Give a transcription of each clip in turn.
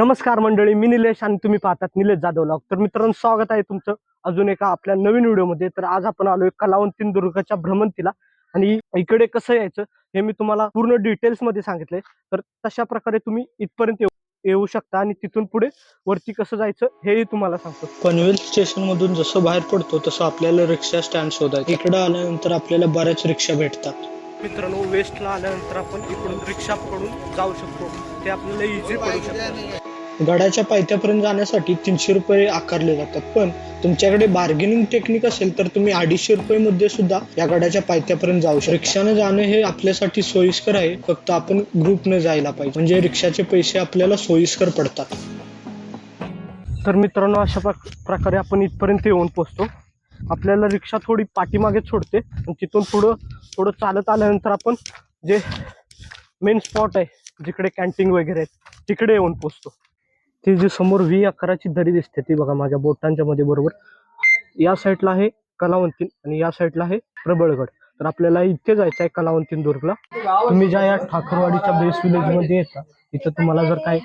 नमस्कार मंडळी मी निलेश आणि तुम्ही पाहतात निलेश जाधव लॉग तर मित्रांनो स्वागत आहे तुमचं अजून एका आपल्या नवीन व्हिडिओमध्ये. तर आज आपण आलोय कलावंतीन दुर्गाच्या भ्रमंतीला. आणि इकडे कसं यायचं हे मी तुम्हाला पूर्ण डिटेल्समध्ये सांगितलंय. तर तशा प्रकारे तुम्ही इथपर्यंत येऊ येऊ शकता आणि तिथून पुढे वरती कसं जायचं हेही तुम्हाला सांगतो. पनवेल स्टेशन मधून जसं बाहेर पडतो तसं आपल्याला रिक्षा स्टँड शोधायचं. इकडे आल्यानंतर आपल्याला बऱ्याच रिक्षा भेटतात. मित्रांनो वेस्टला आल्यानंतर आपण इकडून रिक्षा पकडून जाऊ शकतो. ते आपल्याला इझी पडू शकतं. गडाच्या पायथ्यापर्यंत जाण्यासाठी तीनशे रुपये आकारले जातात. पण तुमच्याकडे बार्गेनिंग टेक्निक असेल तर तुम्ही अडीचशे रुपये मध्ये सुद्धा या गडाच्या पायथ्यापर्यंत जाऊ शकता. रिक्षाने जाणं हे आपल्यासाठी सोयीस्कर आहे. फक्त आपण ग्रुपने जायला पाहिजे. म्हणजे रिक्षाचे पैसे आपल्याला सोयीस्कर पडतात. तर मित्रांनो अशा प्रकारे आपण इथपर्यंत येऊन पोहोचतो. आपल्याला रिक्षा थोडी पाठीमागे सोडते. आणि तिथून पुढं थोडं चालत आल्यानंतर आपण जे मेन स्पॉट आहे जिकडे कॅन्टीन वगैरे आहेत तिकडे येऊन पोचतो ती जी समोर व्ही आकाराची दरी दिसते ती बघा माझ्या बोटांच्या मध्ये बरोबर. या साईडला आहे कलावंतीन आणि या साईडला आहे प्रबळगड. तर आपल्याला इथे जायचं आहे कलावंतीन दुर्गला. तुम्ही ज्या या ठाकरवाडीच्या बेस विलेजमध्ये येता इथं तुम्हाला जर काय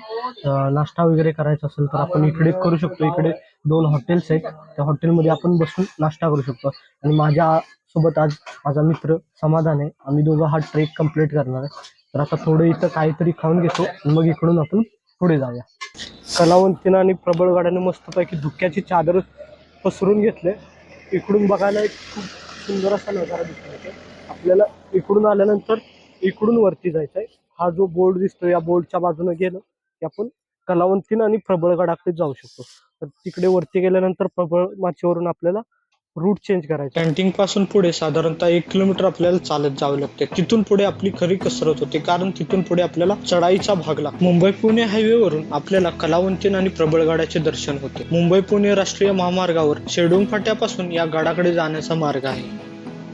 नाश्ता वगैरे करायचा असेल तर आपण इकडे करू शकतो. इकडे दोन हॉटेल्स आहेत. त्या हॉटेलमध्ये आपण बसून नाश्ता करू शकतो. आणि माझ्या सोबत आज माझा मित्र समाधान आहे. आम्ही दोघं हा ट्रेक कंप्लीट करणार आहे. तर आता थोडं इथं काहीतरी खाऊन घेतो आणि मग इकडून आपण पुढे जाऊया. कलावंतीनं आणि प्रबळ गाड्याने मस्तपैकी धुक्याची चादर पसरून घेतले. इकडून बघायला एक खूप सुंदर असा नजारा दिसतो आपल्याला इकडून आल्यानंतर इकडून वरती जायचं आहे हा जो बोर्ड दिसतो या बोर्डच्या बाजूने गेलो की आपण कलावंतीनं आणि प्रबळगडाकडे जाऊ शकतो. तर तिकडे वरती गेल्यानंतर प्रबळ माचीवरून आपल्याला रूट चेंज करायचा. कॅन्टीन पासून पुढे साधारणतः एक किलोमीटर आपल्याला चालत जावे लागते. तिथून पुढे आपली खरी कसरत होते. कारण तिथून पुढे आपल्याला चढाईचा भाग लागतो. मुंबई पुणे हायवे वरून आपल्याला कलावंतीन आणि प्रबळगडाचे दर्शन होते. मुंबई पुणे राष्ट्रीय महामार्गावर शेडून फाट्यापासून या गडाकडे जाण्याचा मार्ग आहे.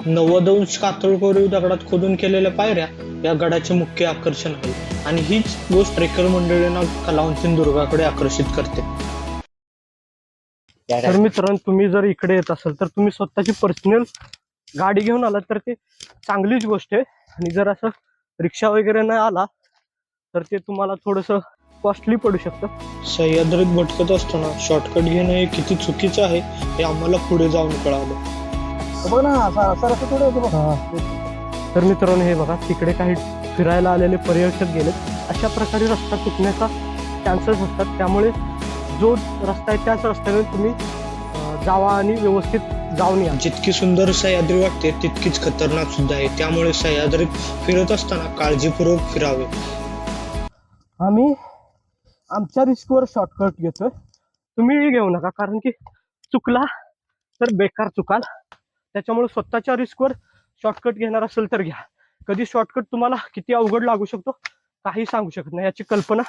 नव्वद अंश कातळकोरीव दगडात खोदून केलेल्या पायऱ्या या गडाचे मुख्य आकर्षण आहे आणि हीच गोष्ट ट्रेकर मंडळींना कलावंतीन दुर्गाकडे आकर्षित करते. तर मित्रांनो तुम्ही जर इकडे येत असाल तर तुम्ही स्वतःची पर्सनल गाडी घेऊन आलात तर ते चांगलीच गोष्ट आहे. आणि जर असं रिक्षा वगैरे नाही आला तर ते तुम्हाला थोडंसं कॉस्टली पडू शकतं. सह्याद्रीत भटकत असताना शॉर्टकट घेणं हे किती चुकीचं आहे हे आम्हाला पुढे जाऊन कळालं. बघ ना तर मित्रांनो हे बघा तिकडे काही फिरायला आलेले पर्यटक गेलेत. अशा प्रकारे रस्ता चुकण्याचा चान्सेस असतात. त्यामुळे जो रस्ता आहे त्याच रस्त्याने तुम्ही जावा आणि व्यवस्थित जाऊन या. जितकी सुंदर सह्याद्री वाटते तितकीच खतरनाक सुद्धा आहे. त्यामुळे सह्याद्रीत फिरत असताना काळजीपूर्वक फिरावे. आम्ही आमच्या रिस्कवर शॉर्टकट घेतोय. तुम्ही घेऊ नका कारण की चुकला तर बेकार चुकाल. त्याच्यामुळे स्वतःच्या रिस्कवर शॉर्टकट घेणार असेल तर घ्या. कधी शॉर्टकट तुम्हाला किती अवघड लागू शकतो काही सांगू शकत नाही. याची कल्पना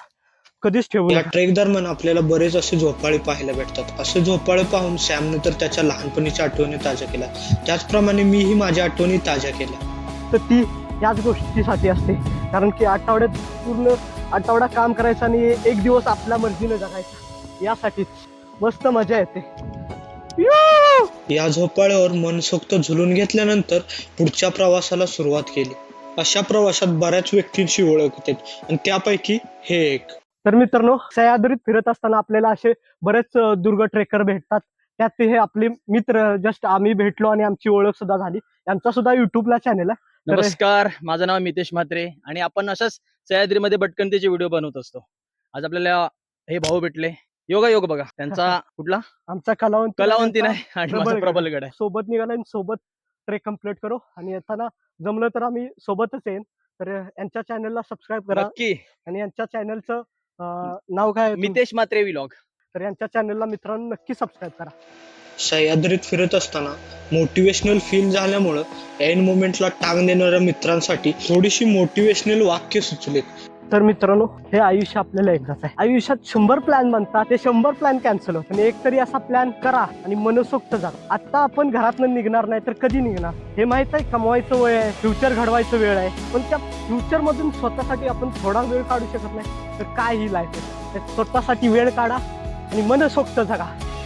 कधीच ठेवू या ट्रेक दरम्यान आपल्याला बरेच असे झोपाळे पाहायला भेटतात. असे झोपाळे पाहून सॅमने तर त्याच्या लहानपणीच्या आठवणी ताज्या केल्या. त्याचप्रमाणे मीही माझ्या आठवणी ताज्या केल्या. तर ती याच गोष्टीसाठी असते. कारण की आठवड्यात पूर्ण आठवडा काम करायचं आणि एक दिवस आपल्या मर्जीने जगायचा. यासाठीच मस्त मजा येते. यू! झोपाळ्यावर मनसोक्त झुलून घेतल्यानंतर पुढच्या प्रवासाला सुरुवात केली. अशा प्रवासात बऱ्याच व्यक्तींची ओळख होते. आणि त्यापैकी हे एक. तर मित्रांनो सह्याद्रीत फिरत असताना आपल्याला असे बरेच दुर्ग ट्रेकर भेटतात. त्यात ते हे आपले मित्र जस्ट आम्ही भेटलो आणि आमची ओळख सुद्धा झाली. यांचा सुद्धा युट्यूबला चॅनल आहे. नमस्कार माझं नाव मितेश म्हात्रे आणि आपण अशाच सह्याद्रीमध्ये भटकंतीचे व्हिडिओ बनवत असतो. आज आपल्याला हे भाऊ भेटले. योगा योग बघा. त्यांचा कुठला? आमचा कलावंत कलावंती नाही. आणि प्रबलगड. आहे. सोबत निघाला आणि सोबत ट्रेक कंप्लीट करू. आणि येताना जमलं तर आम्ही सोबतच येईन. तर यांच्या चॅनलला सबस्क्राईब करा. आणि यांच्या चॅनलचं नाव काय मितेश म्हात्रे विलॉग तर यांच्या चॅनलला मित्रांनो नक्की सबस्क्राईब करा. सह्याद्रीत फिरत असताना मोटिवेशनल फील झाल्यामुळं एन मोमेंटला टांग देणाऱ्या मित्रांसाठी थोडीशी मोटिवेशनल वाक्य सुचलेत. तर मित्रांनो हे आयुष्य आपल्याला एकदाच आहे. आयुष्यात शंभर प्लॅन बनतात ते शंभर प्लॅन कॅन्सल होत आणि एक तरी असा प्लॅन करा आणि मनसोक्त जा. आता आपण घरातनं निघणार नाही तर कधी निघणार? हे माहीत आहे कमवायचं वय आहे फ्युचर घडवायचं वेळ आहे. पण त्या फ्युचर मधून स्वतःसाठी आपण थोडा वेळ काढू शकत नाही. तर काय ही लाईफ आहे? स्वतःसाठी वेळ काढा आणि मनसोक्त जगा.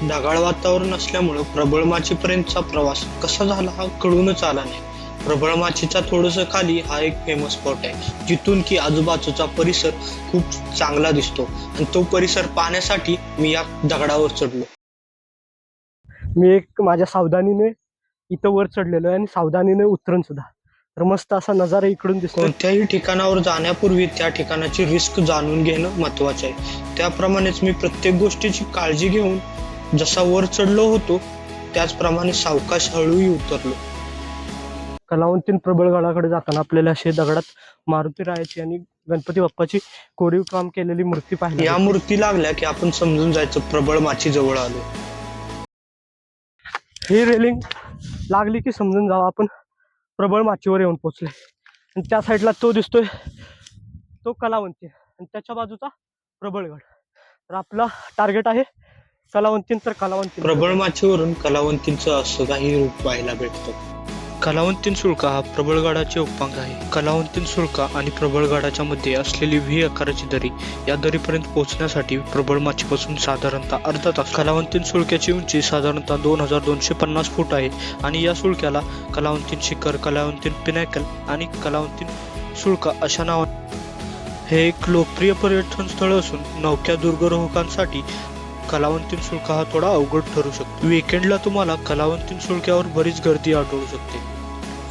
ढगाळ वातावरण असल्यामुळं प्रबळ माचीपर्यंतचा प्रवास कसा झाला हा कळूनच आला नाही. प्रबळ माचीचा थोडस खाली हा एक फेमस स्पॉट आहे. जिथून की आजूबाजूचा परिसर खूप चांगला दिसतो. आणि तो परिसर पाहण्यासाठी मी या दगडावर चढलो. मी एक माझ्या सावधानीने इथं वर चढलेलो आहे आणि सावधानीने उतरण सुद्धा. तर मस्त असा नजारा इकडून दिसतो कोणत्याही ठिकाणावर जाण्यापूर्वी त्या ठिकाणाची रिस्क जाणून घेणं महत्वाचं आहे. त्याप्रमाणेच मी प्रत्येक गोष्टीची काळजी घेऊन जसा वर चढलो होतो त्याचप्रमाणे सावकाश हळूही उतरलो. कलावंतीन प्रबळगडाकडे जाताना आपल्याला असे दगडात मारुती रायाची आणि गणपती बाप्पाची कोरीव काम केलेली मूर्ती पाहिली. या मूर्ती लागल्या की आपण समजून जायचं प्रबळ माची जवळ आलो. ही रेलिंग लागली की समजून जावं आपण प्रबळ माचीवर येऊन पोचले आणि त्या साईडला तो दिसतोय तो कलावंती आणि त्याच्या बाजूचा प्रबळगड तर आपला टार्गेट आहे कलावंतीन तर कलावंती प्रबळ माचीवरून कलावंतींचं असं काही रूप पाहायला भेटतं. कलावंतीन सुळका हा प्रबळगडाचे उपांग आहे. कलावंतीन सुळका आणि प्रबळगडाच्या मध्ये असलेली व्ही आकाराची दरी या दरीपर्यंत पोहोचण्यासाठी प्रबळ माचीपासून साधारणतः अर्धा तास. कलावंतीन सुळक्याची उंची साधारणतः दोन हजार दोनशे पन्नास फूट आहे आणि या सुळक्याला कलावंतीन शिखर कलावंतीन पिनॅकल आणि कलावंतीन सुळका अशा नावा हे एक लोकप्रिय पर्यटन स्थळ असून नौक्या दुर्गरोहकांसाठी कलावंतीन शुल्क हा थोडा अवघड ठरू शकतो. विकेंडला तुम्हाला कलावंतीन सुळक्यावर बरीच गर्दी आढळू शकते.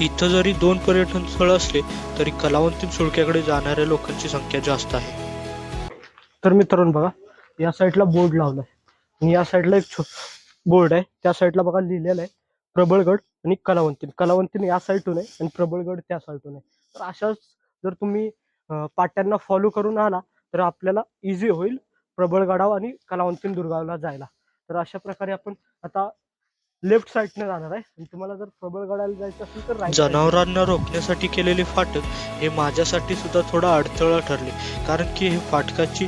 इथं जरी दोन पर्यटन स्थळ असले तरी कलावंतीन सुळक्याकडे जाणाऱ्या लोकांची संख्या जास्त आहे. तर मित्रांनो बघा या साईडला बोर्ड लावलाय. आणि या साईडला एक बोर्ड आहे. त्या साईडला बघा लिहिलेलं आहे प्रबळगड आणि कलावंतीन. कलावंतीन या साईडून आहे आणि प्रबळगड त्या साईडून आहे. तर अशाच जर तुम्ही पाट्यांना फॉलो करून आला तर आपल्याला इझी होईल. प्रबळगडाव आणि कलावंतीन दुर्गावला जायला. तर अशा प्रकारे आपण आता लेफ्ट साईडने जाणार आहे. आणि तुम्हाला जर प्रबळगडाला जायचं असेल तर जनावरांना रोखण्यासाठी केलेले फाटक हे माझ्यासाठी सुद्धा थोडा अडथळा ठरले. कारण की हे फाटकाची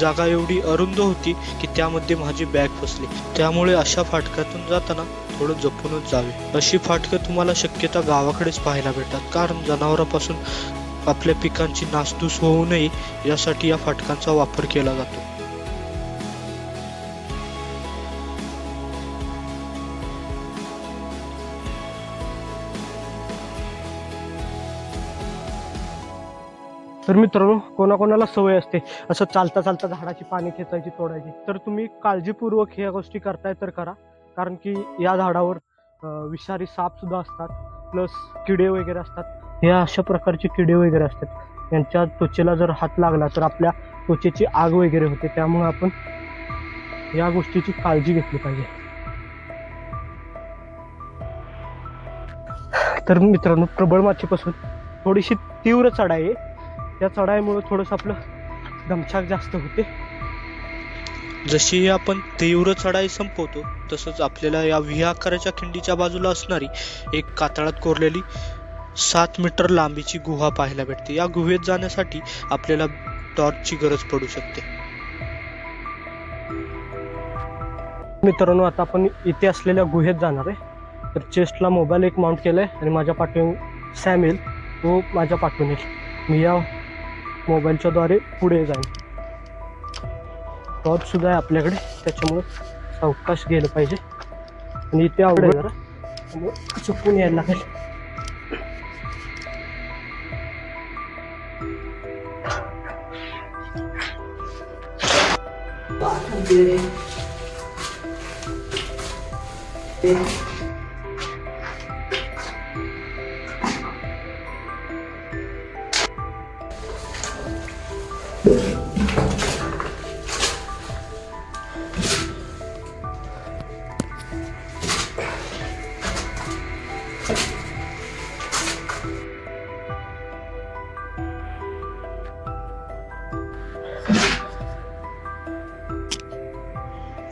जागा एवढी अरुंद होती की त्यामध्ये माझी बॅग फसली. त्यामुळे अशा फाटकातून जाताना थोडं जपूनच जावे. अशी फाटकं तुम्हाला शक्यता गावाकडेच पाहायला भेटतात. कारण जनावरांपासून आपल्या पिकांची नासधूस होऊ नये यासाठी या फाटकांचा वापर केला जातो. तर मित्रांनो कोणाकोणाला सवय असते असं चालता चालता झाडाची पाणी खेचायची तोडायची. तर तुम्ही काळजीपूर्वक ह्या गोष्टी करताय तर करा. कारण की या झाडावर विषारी साप सुद्धा असतात प्लस किडे वगैरे असतात. ह्या अशा प्रकारचे किडे वगैरे असतात. यांच्या त्वचेला जर हात लागला तर आपल्या त्वचेची आग वगैरे होते. त्यामुळे आपण या गोष्टीची काळजी घेतली पाहिजे. तर मित्रांनो प्रबळ माचीपासून थोडीशी तीव्र चढाई आहे. त्या चढाईमुळे थोडंसं आपलं दमछाक जास्त होते. जशी आपण तीव्र चढाई संपवतो तसंच आपल्याला या व्ही आकाराच्या खिंडीच्या बाजूला असणारी एक कातळात कोरलेली सात मीटर लांबीची गुहा पाहायला भेटते. या गुहेत जाण्यासाठी आपल्याला टॉर्चची गरज पडू शकते. मित्रांनो आता आपण इथे असलेल्या गुहेत जाणार आहे. तर चेस्टला मोबाईल एक माउंट केलाय आणि माझ्या पाठवून सॅम येईल. तो माझ्या पाठवून येईल मी या मोबाईलच्या द्वारे पुढे जाईल. टॉर्च सुद्धा आहे आपल्याकडे त्याच्यामुळे सावकाश गेलं पाहिजे. आणि इथे आवड आहे जरा चुकून यायला लागेल.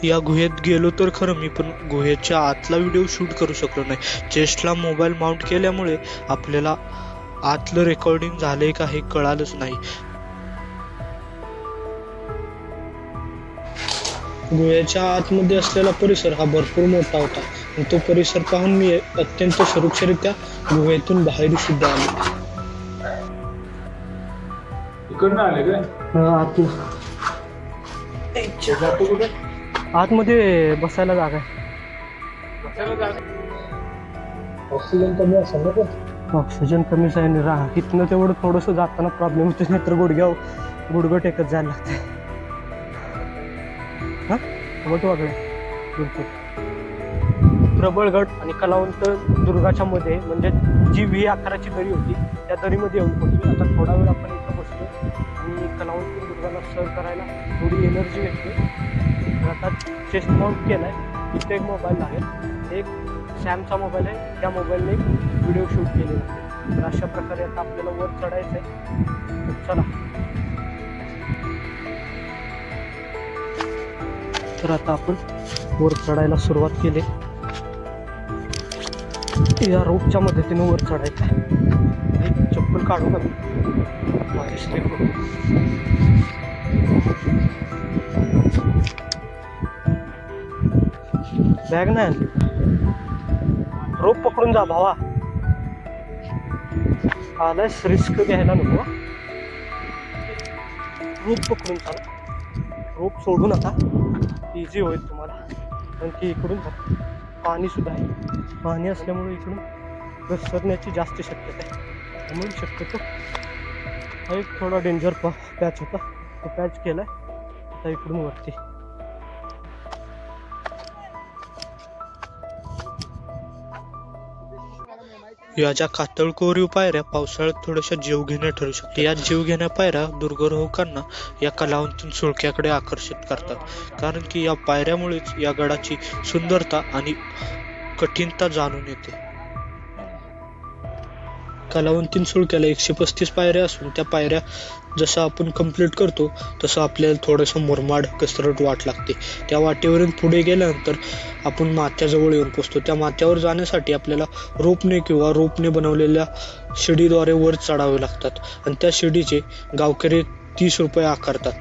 या गुहेत गेलो तर खरं मी पण गुहेच्या आतला व्हिडिओ शूट करू शकलो नाही. चेस्टला मोबाईल माउंट केल्यामुळे आपल्याला आतलं रेकॉर्डिंग झालंय का हे कळालंच नाही. गुहेच्या आतमध्ये असलेला परिसर हा भरपूर मोठा होता. आणि तो परिसर पाहून मी अत्यंत सुरक्षितरित्या गुहेतून बाहेर सुद्धा आलो. इकडनं आले काय? अं, आत जातो कुठे? आतमध्ये बसायला जागा आहे. बसायला जागा ऑक्सिजन कमी असेल ना ऑक्सिजन कमीच आहे आणि राहा. इथनं तेवढं थोडंसं जाताना प्रॉब्लेम होतो नाही तर गुडघ्या गुडघं टेकत जायला लागतंय. हां? वट वागळे बिलकुल. प्रबळगड आणि कलावंत दुर्गाच्या मध्ये म्हणजे जी व्ही आकाराची दरी होती त्या दरीमध्ये येऊन पोहोचलो. आता थोडा वेळ आपण इथं बसलो. आणि कलावंत दुर्गाला सर करायला थोडी एनर्जी घेतली आता चेस्ट माउंट केलं आहे इथे एक मोबाईल आहे. एक सॅमचा मोबाईल आहे. त्या मोबाईलने व्हिडिओ शूट केले तर अशा प्रकारे आता आपल्याला वर चढायचं आहे चला. तर आता आपण वर चढायला सुरुवात केली. या रोपच्या मदतीने वर चढायचं आहे. एक चप्पल काढू का मी? माझी स्टेप बॅग नाही आणली. रोप पकडून जा भावा. आलायस रिस्क घ्यायला नको. रोप पकडून चाल. रोप सोडू नका इझी होईल तुम्हाला. कारण की इकडून पाणी सुद्धा आहे. पाणी असल्यामुळे इकडून घसरण्याची जास्त शक्यता आहे. म्हणून शक्यतो हा एक थोडा डेंजर पॅच होता. तो पॅच केला आहे आता इकडून वरती. या ज्या कातळ कोरीव पायऱ्या पावसाळ्यात थोड्याशा जीवघेण्या ठरू शकतात. या जीवघेण्या पायऱ्या दुर्गरोहकांना या कलावंतून सुळक्याकडे आकर्षित करतात. कारण की या पायऱ्यामुळेच या गडाची सुंदरता आणि कठीणता जाणून येते. कलावंतीन सुळक्याला एकशे पस्तीस पायऱ्या असून त्या पायऱ्या जसं आपण कंप्लीट करतो तसं आपल्याला थोडंसं मुरमाड कसरत वाट लागते. त्या वाटेवरून पुढे गेल्यानंतर आपण माथ्याजवळ येऊन पोचतो त्या माथ्यावर जाण्यासाठी आपल्याला रोपने किंवा रोपने बनवलेल्या शिडीद्वारे वर चढावे लागतात. आणि त्या शिडीचे गावकरी तीस रुपये आकारतात.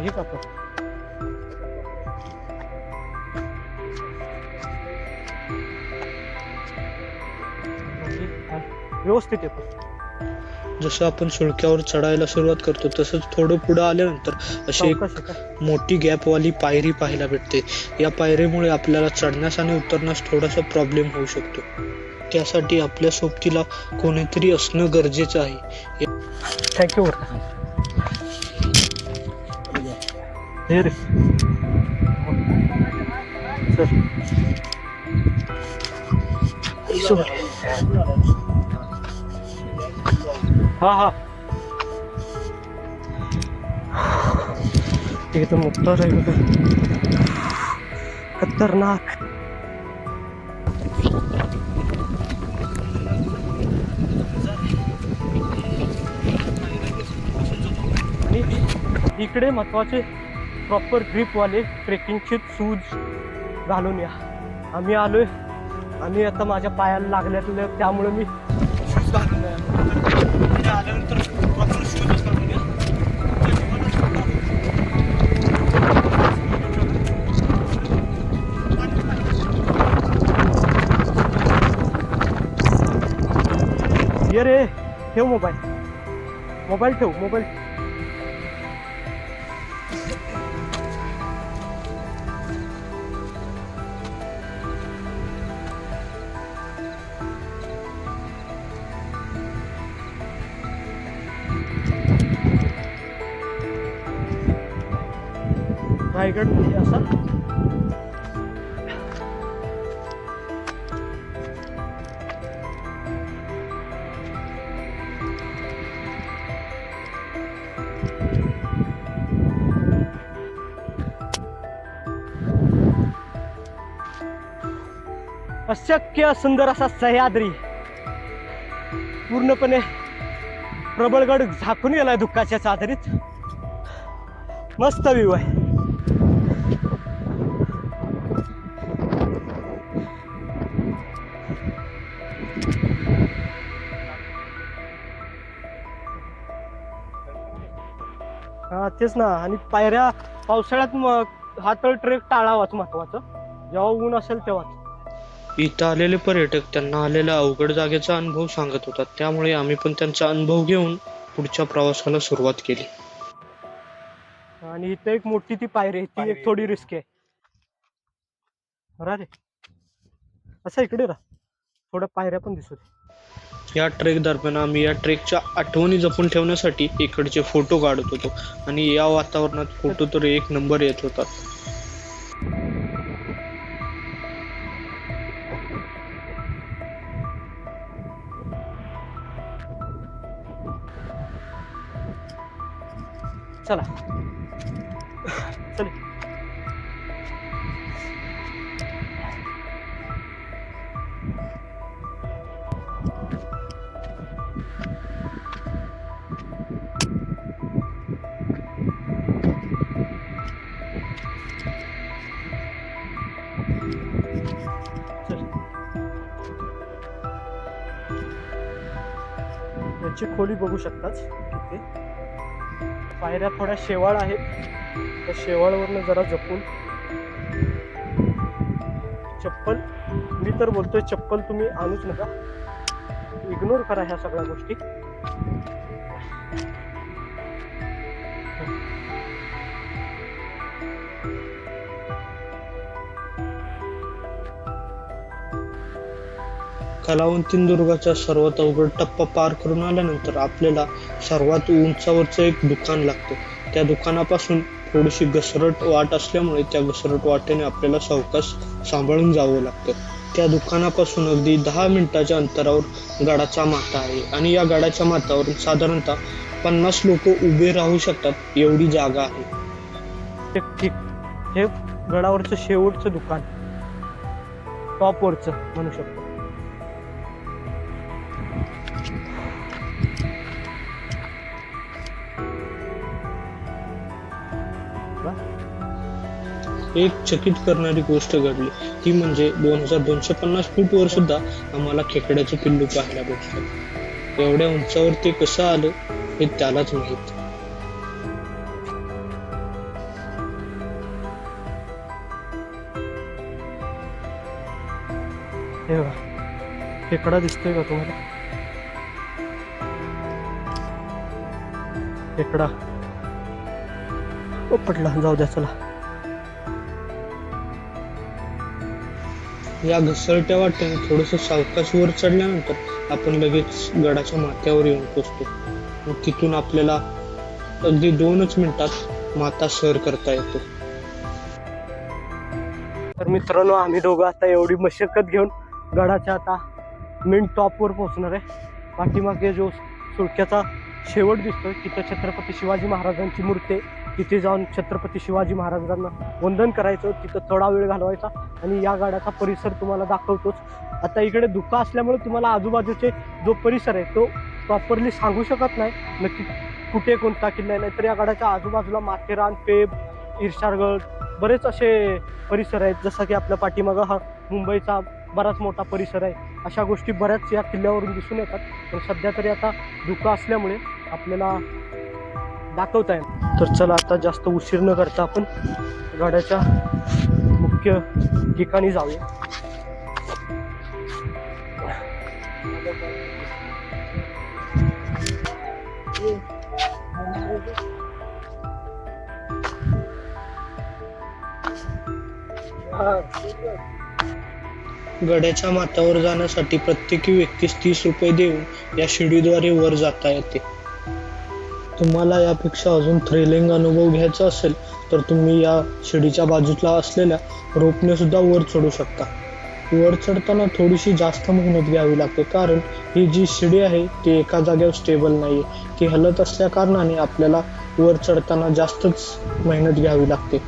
आहे का पण व्यवस्थित येतो जसं आपण सुळक्यावर चढायला सुरुवात करतो तसंच थोडं पुढं आल्यानंतर अशी एक चौकशी का मोठी गॅपवाली पायरी पाहायला भेटते. या पायरीमुळे आपल्याला चढण्यास आणि उतरण्यास थोडासा प्रॉब्लेम होऊ शकतो. त्यासाठी आपल्या सोबतीला कोणीतरी असणं गरजेचं आहे. थँक्यू बरं हे रे हा हा। ते तर मुक्तार आहे खतरनाक। आणि इकडे महत्त्वाचे प्रॉपर ग्रीपवाले ट्रेकिंगचे शूज घालून या. आम्ही आलोय. आणि आता माझ्या पायाला लागल्यातलं त्यामुळे मी शूज घालून आल्यानंतर proper ये. रे ठेव मोबाईल. मोबाईल ठेव मोबाईल रायगडमध्ये असा अशक्य सुंदर असा सह्याद्री. पूर्णपणे प्रबळगड झाकून गेलाय दुःखाच्या चादरीत. मस्त व्ह्यू आहे. तेच ना. आणि पायऱ्या पावसाळ्यात मग हा तर ट्रेक टाळावाच महत्वाचं. जेव्हा ऊन असेल तेव्हाच. इथं आलेले पर्यटक त्यांना आलेल्या अवघड जागेचा अनुभव सांगत होता. त्यामुळे आम्ही पण त्यांचा अनुभव घेऊन पुढच्या प्रवासाला सुरुवात केली. आणि इथं एक मोठी ती पायरी आहे. ती एक थोडी रिस्क आहे. राजे असं इकडे राहा. थोड्या पायऱ्या पण दिसू दे. या ट्रेक दरम्यान आम्ही या ट्रेकच्या आठवणी जपून ठेवण्यासाठी इकडचे फोटो काढत होतो. आणि या वातावरणात फोटो तर एक नंबर येत होता. चला. खोली बघू शकताच. तिथे पायऱ्या थोड्या शेवाळ आहेत. त्या शेवाळवरनं जरा जपून. चप्पल. मी तर बोलतोय चप्पल तुम्ही आणूच नका. इग्नोर करा ह्या सगळ्या गोष्टी. कलावंतीन दुर्गाचा सर्वात अवघड टप्पा पार करून आल्यानंतर आपल्याला सर्वात उंचावरचं एक दुकान लागतं. त्या दुकानापासून थोडीशी घसरट वाट असल्यामुळे त्या घसरट वाटेने आपल्याला सावकाश सांभाळून जावं लागतं. त्या दुकानापासून अगदी दहा मिनिटाच्या अंतरावर गडाचा माथा आहे आणि या गडाच्या माथावर साधारणतः पन्नास लोक उभे राहू शकतात एवढी जागा आहे. ठीक. हे गडावरचं शेवटचं दुकान. टॉपवरचं म्हणू शकतो. एक चकित करणारी गोष्ट घडली. ती म्हणजे दोन हजार दोनशे पन्नास फूट वर सुद्धा आम्हाला खेकड्याचे पिल्लू पाहायला भेटलं. एवढ्या उंचावर ते कसं आलं हे त्यालाच माहीत. खेकडा दिसतोय का तुम्हाला? खेकडा ओ पडला जाऊ द्या चला. या घसरट्या वाट्याने थोडस सावकाश वर चढल्यानंतर आपण लगेच गडाच्या माथ्यावर येऊन पोचतो. मग तिथून आपल्याला अगदी दोनच मिनिटात माता सर करता येतो. तर मित्रांनो आम्ही दोघं आता एवढी मशक्कत घेऊन गडाच्या आता मेन टॉपवर पोहोचणार आहे. पाठीमागे जो सुळक्याचा शेवट दिसतोय तिथं छत्रपती शिवाजी महाराजांची मूर्ती तिथे जाऊन छत्रपती शिवाजी महाराजांना वंदन करायचं तिथं थोडा वेळ घालवायचा आणि या गाड्याचा परिसर तुम्हाला दाखवतोच. आता इकडे धुका असल्यामुळे तुम्हाला आजूबाजूचे जो परिसर आहे तो प्रॉपरली सांगू शकत नाही. नक्की कुठे कोणता किल्ला आहे नाहीतर या गडाच्या आजूबाजूला माथेरान पेब इर्शारगड बरेच असे परिसर आहेत. जसं की आपल्या पाठीमागं हा मुंबईचा बराच मोठा परिसर आहे. अशा गोष्टी बऱ्याच या किल्ल्यावरून दिसून येतात. पण सध्या तरी आता धुका असल्यामुळे आपल्याला दाखवता येईल तर चला आता जास्त उशीर न करता आपण गाड्याच्या मुख्य ठिकाणी जाऊया. गड्याच्या माथ्यावर जाण्यासाठी प्रत्येकी व्यक्तीस तीस रुपये देऊन या शिडीद्वारे वर जाता येते. तुम्हाला यापेक्षा अजून थ्रिलिंग अनुभव घ्यायचा असेल तर तुम्ही या शिडीच्या बाजूला असलेल्या रोपने सुद्धा वर चढू शकता. वर चढताना थोडीशी जास्त मेहनत घ्यावी लागते कारण ही जी शिडी आहे ती एका जागेवर स्टेबल नाही आहे ती हलत असल्या कारणाने आपल्याला वर चढताना जास्तच मेहनत घ्यावी लागते.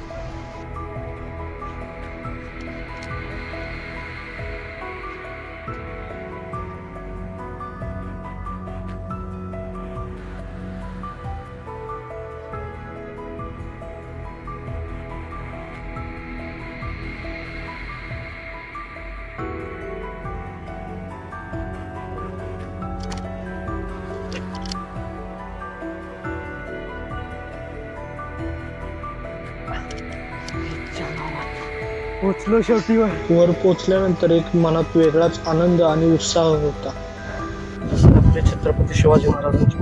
पोचलो शेवटी वर वर पोचल्यानंतर एक मनात वेगळाच आनंद आणि उत्साह होता. आपले छत्रपती शिवाजी महाराजांची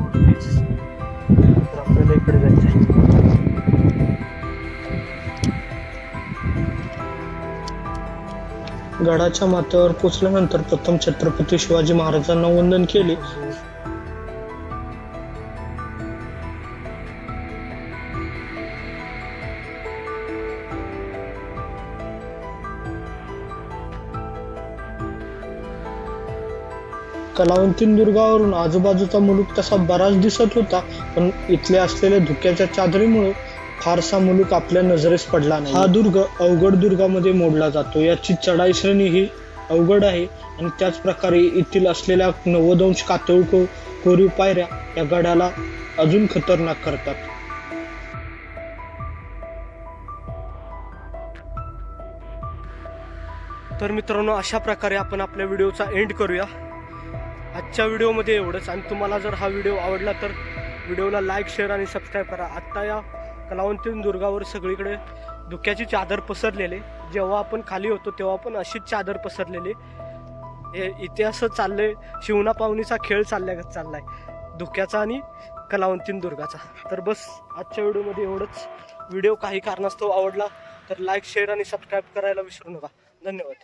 आपल्याला इकडे गडाच्या माथ्यावर पोचल्यानंतर प्रथम छत्रपती शिवाजी महाराजांना वंदन केले. कलावंतीन दुर्गावरून आजूबाजूचा मुलूक तसा बराच दिसत होता पण इथले असलेल्या धुक्याच्या चादरीमुळे फारसा मुलूक आपल्या नजरेस पडला नाही. हा दुर्ग अवघड दुर्गामध्ये मोडला जातो. याची चढाई श्रेणी ही अवघड आहे आणि त्याच प्रकारे येथील असलेल्या नव्वदंश कातळ को कोरीव पायऱ्या या गडाला अजून खतरनाक करतात. तर मित्रांनो अशा प्रकारे आपण आपल्या व्हिडिओचा एंड करूया. आजच्या व्हिडिओमध्ये एवढंच. आणि तुम्हाला जर हा व्हिडिओ आवडला तर व्हिडिओला लाईक शेअर आणि सबस्क्राईब करा. आत्ता या कलावंतीन दुर्गावर सगळीकडे धुक्याची चादर पसरलेली. जेव्हा आपण खाली होतो तेव्हा पण अशीच चादर पसरलेली. हे इतिहास असं चाललंय. शिवना पाहुणीचा खेळ चालल्या चाललाय. धुक्याचा आणि कलावंतीन दुर्गाचा. तर बस आजच्या व्हिडिओमध्ये एवढंच. व्हिडिओ काही कारणास्तव आवडला तर लाईक शेअर आणि सबस्क्राईब करायला विसरू नका. धन्यवाद.